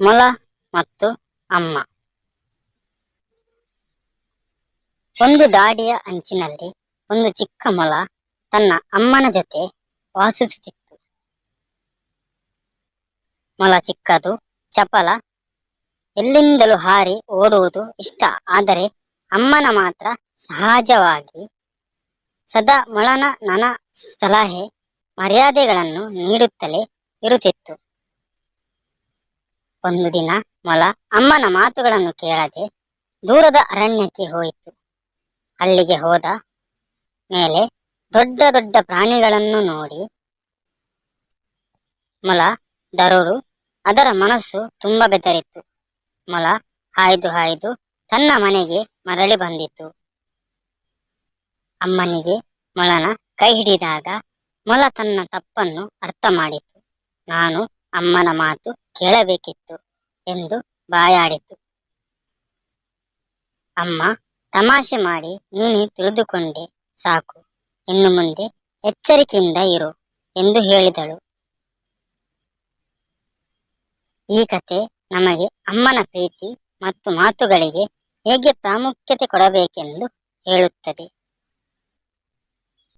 ಮೊಲ ಮತ್ತು ಅಮ್ಮ. ಒಂದು ದಾಡಿಯ ಅಂಚಿನಲ್ಲಿ ಒಂದು ಚಿಕ್ಕ ಮೊಲ ತನ್ನ ಅಮ್ಮನ ಜೊತೆ ವಾಸಿಸುತ್ತಿತ್ತು. ಮೊಲ ಚಿಕ್ಕದು, ಚಪಲ. ಎಲ್ಲಿಂದಲೂ ಹಾರಿ ಓಡುವುದು ಇಷ್ಟ, ಆದರೆ ಅಮ್ಮನ ಮಾತ್ರ ಸಹಜವಾಗಿ ಸದಾ ಮೊಳನ ನನ ಸಲಹೆ, ಮರ್ಯಾದೆಗಳನ್ನು ನೀಡುತ್ತಲೇ ಇರುತ್ತಿತ್ತು. ಒಂದು ದಿನ ಮೊಲ ಅಮ್ಮನ ಮಾತುಗಳನ್ನು ಕೇಳದೆ ದೂರದ ಅರಣ್ಯಕ್ಕೆ ಹೋಯಿತು. ಅಲ್ಲಿಗೆ ಹೋದ ಮೇಲೆ ದೊಡ್ಡ ದೊಡ್ಡ ಪ್ರಾಣಿಗಳನ್ನು ನೋಡಿ ಮೊಲ ದರೋಡು ಅದರ ಮನಸ್ಸು ತುಂಬಾ ಬೆದರಿತ್ತು. ಮೊಲ ಹಾಯ್ದು ಹಾಯ್ದು ತನ್ನ ಮನೆಗೆ ಮರಳಿ ಬಂದಿತು. ಅಮ್ಮನಿಗೆ ಮೊಲನ ಕೈ ಹಿಡಿದಾಗ ಮೊಲ ತನ್ನ ತಪ್ಪನ್ನು ಅರ್ಥ ಮಾಡಿತು. ನಾನು ಅಮ್ಮನ ಮಾತು ಕೇಳಬೇಕಿತ್ತು ಎಂದು ಬಾಯಾಡಿತು. ಅಮ್ಮ, ತಮಾಷೆ ಮಾಡಿ ನೀನು ತಿಳಿದುಕೊಂಡೆ, ಸಾಕು. ಇನ್ನು ಮುಂದೆ ಎಚ್ಚರಿಕೆಯಿಂದ ಇರು ಎಂದು ಹೇಳಿದಳು. ಈ ಕತೆ ನಮಗೆ ಅಮ್ಮನ ಪ್ರೀತಿ ಮತ್ತು ಮಾತುಗಳಿಗೆ ಹೇಗೆ ಪ್ರಾಮುಖ್ಯತೆ ಕೊಡಬೇಕೆಂದು ಹೇಳುತ್ತದೆ.